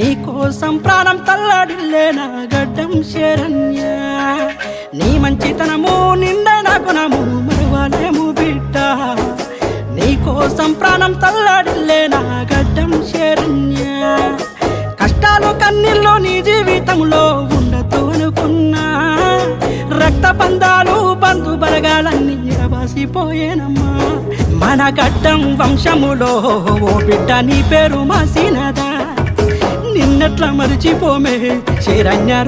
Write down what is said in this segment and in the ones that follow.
కోసం ప్రాణం తల్లడిల్లే నా గడ్డం శరణ్య? నీ మంచితనము నిండైన గుణము మరువలేము బిడ్డ. నీ కోసం ప్రాణం తల్లడిల్లే నా గడ్డం శరణ్య? కష్టాలు కన్నీళ్ళు నీ జీవితంలో ఉండదు అనుకున్నా. రక్త బంధాలు బంధు బలగాలన్నీ ఎరబాసిపోయేనమ్మా. మన గడ్డం వంశములో ఓ బిడ్డ నీ పేరు మాసినదా? నిన్నెట్లా మరిచిపోమే. శరణ్య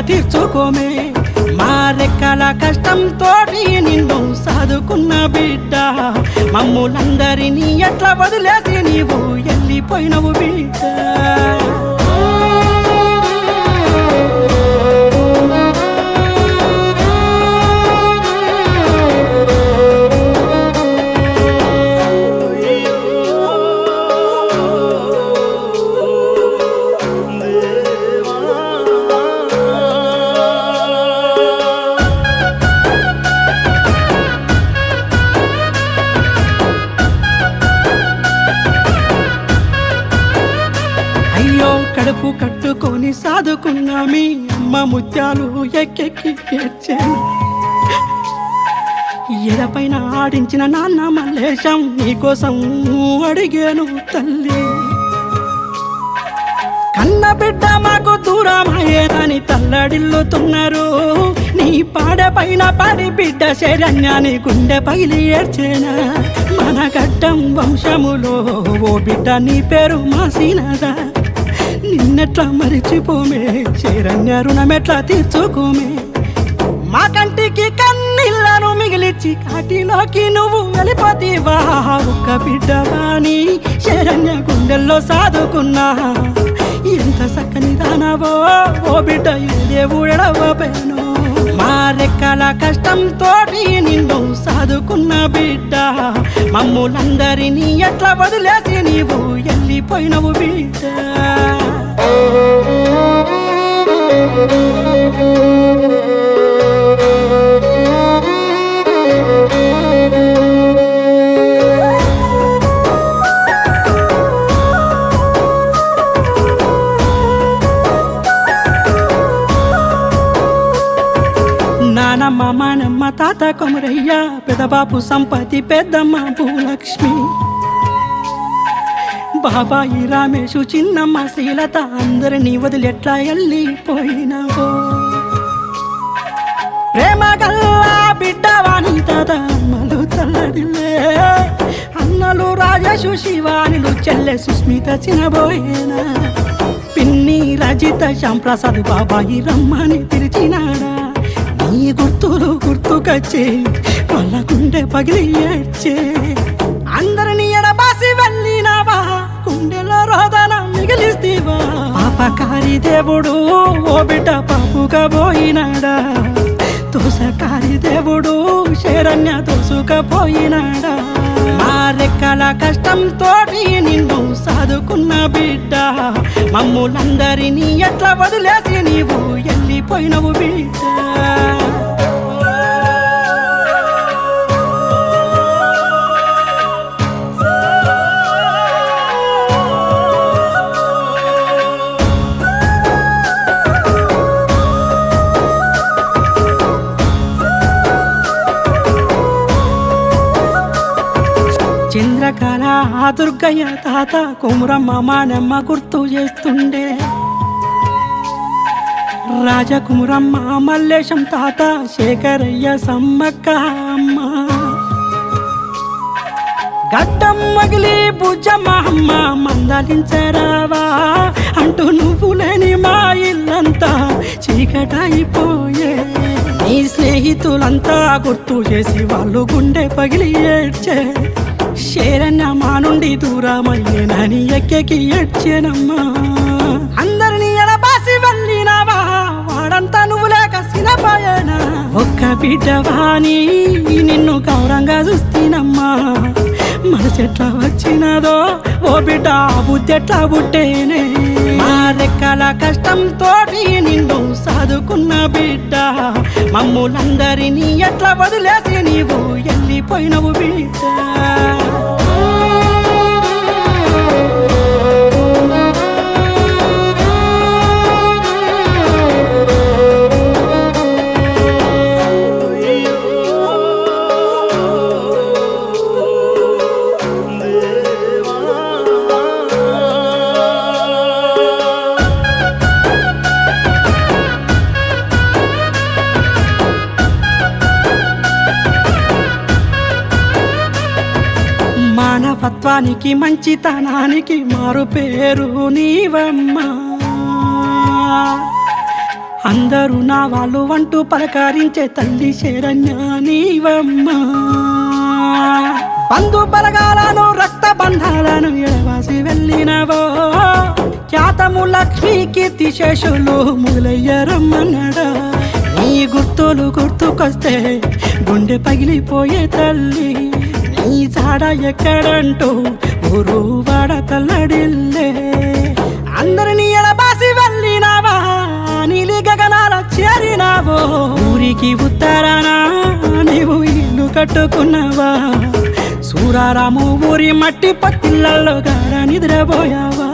తీర్చుకోమే. మా రెక్కల కష్టంతో నిన్ను సాదుకున్న బిడ్డ. మమ్ములందరినీ ఎట్లా వదిలేసి నీవు వెళ్ళిపోయినవు బిడ్డ. కట్టుకొని సాదుకున్న మీ అమ్మ ముత్యాలు ఎక్కెక్కి ఏడ్చాను. ఎడపైన ఆడించిన నాన్న మల్లేశం నీకోసం అడిగాను తల్లి. కన్న బిడ్డ మాకు దూరమయ్యేనని తల్లడిల్లుతున్నారు. నీ పాడ పైన పడి బిడ్డ శరణ్యాన్ని గుండె పగిలి ఏడ్చేనా. మన గడ్డం వంశములో ఓ బిడ్డ నీ పేరు మాసినదా. నిన్నెట్లా మరిచిపోమే? రుణం రుణమెట్లా తీర్చుకోమే? మా కంటికి కన్నీళ్ళను మిగిలిచ్చి కాటిలోకి నువ్వు వెళ్ళిపోతీవా ఒక్క బిడ్డవాని శరణ్య గుండెల్లో సాదుకున్నా ఎంత చక్కని దానవో? ఓ బిడ్డ ఏ పేను మా రెక్కల కష్టంతో నిన్ను సాదుకున్న బిడ్డ. మమ్ములందరినీ ఎట్లా వదిలేసి నీవు వెళ్ళిపోయినవు బిడ్డ? నానమ్మ మానమ్మ తాత కొమరయ్య పెదబాపు సంపతి పెద్దమ్మ భూలక్ష్మి. బాబాయి రామేషు చిన్నమ్మ శ్రీలత అందరినీ వదిలెట్లా వెళ్ళిపోయినావో ప్రేమ గల్లా బిడ్డవాణి తదమ్మలు తల్లడిలే అన్నలు రాజేషు శివానిలు చెల్లె సుస్మిత చినబోయేనా. పిన్ని రజిత శ్యాంప్రసాద్ బాబాయి రమ్మని పిలిచినాడా. నీ గుర్తులు గుర్తుకొచ్చే వాళ్ళ గుండె పగిలి ఏడ్చే అందరిని ఎడబాసి వెళ్ళినావా? గుండెలో రోదన మిగిలిస్తీవా? పాపకారి దేవుడు ఓ బిడ్డ పాపుగా పోయినాడా తోసకారి దేవుడు శరణ్య తోసుకపోయినాడా మా రెక్కల కష్టంతో నిన్ను సాదుకున్న బిడ్డ మమ్ములందరినీ ఎట్లా వదిలేసి నీవు వెళ్ళిపోయినవు బిడ్డ? ఆ దుర్గయ్య తాత కుమురమ్మ మానమ్మ గుర్తు చేస్తుండే. రాజకుమురమ్మ మల్లేశం తాత శేఖరయ్య సమ్మక్క అమ్మ. గడ్డం మగిలి భుజమ్మ మందలించరావా? అంటూ నువ్వు లేని మా ఇల్లంతా చీకటైపోయే. నీ స్నేహితులంతా గుర్తు చేసి వాళ్ళు గుండె పగిలి ఏడ్చే. శరణ్య నుండి దూరమయ్యేనని ఎక్కెకి ఏడ్చేనమ్మా. అందరినీ ఎడబాసి వెళ్ళినావా? వాడంతా నువ్వు లేక సినపాయనా? ఒక్క బిడ్డవాని నిన్ను గౌరంగా చూస్తీనమ్మా. మనసు ఎట్లా వచ్చినదో? ఓ బిడ్డ బుద్ధి ఎట్లా పుట్టేనే? మా రెక్కల కష్టంతో నిన్ను సాదుకున్న బిడ్డ. మమ్ములందరినీ ఎట్లా వదిలేసి నీవు వెళ్ళిపోయినవు బిడ్డ. మానవత్వానికి మంచితనానికి మారు పేరు నీవమ్మా. అందరూ నా వాళ్ళు అంటూ పలకరించే తల్లి శరణ్య నీవమ్మా. బంధు బలగాలను రక్త బంధాలను ఎడవాసి వెళ్ళినవో. ఖ్యాతము లక్ష్మీ కీర్తి శేషులు మొదలయ్యారమ్మన్నాడా. నీ గుర్తులు గుర్తుకొస్తే గుండె పగిలిపోయే తల్లి. నీ జాడ ఎక్కడంటూ ఊరు వాడ తల్లడిల్లే. అందరినీ ఎడబాసి వెళ్ళినావా? నీలి గగనాల చేరినావో? ఊరికి ఉత్తరాన? నీవు ఇల్లు కట్టుకున్నావా? సూరారాము ఊరి మట్టి పత్తిళ్ళల్లో గాడ నిద్రపోయావా?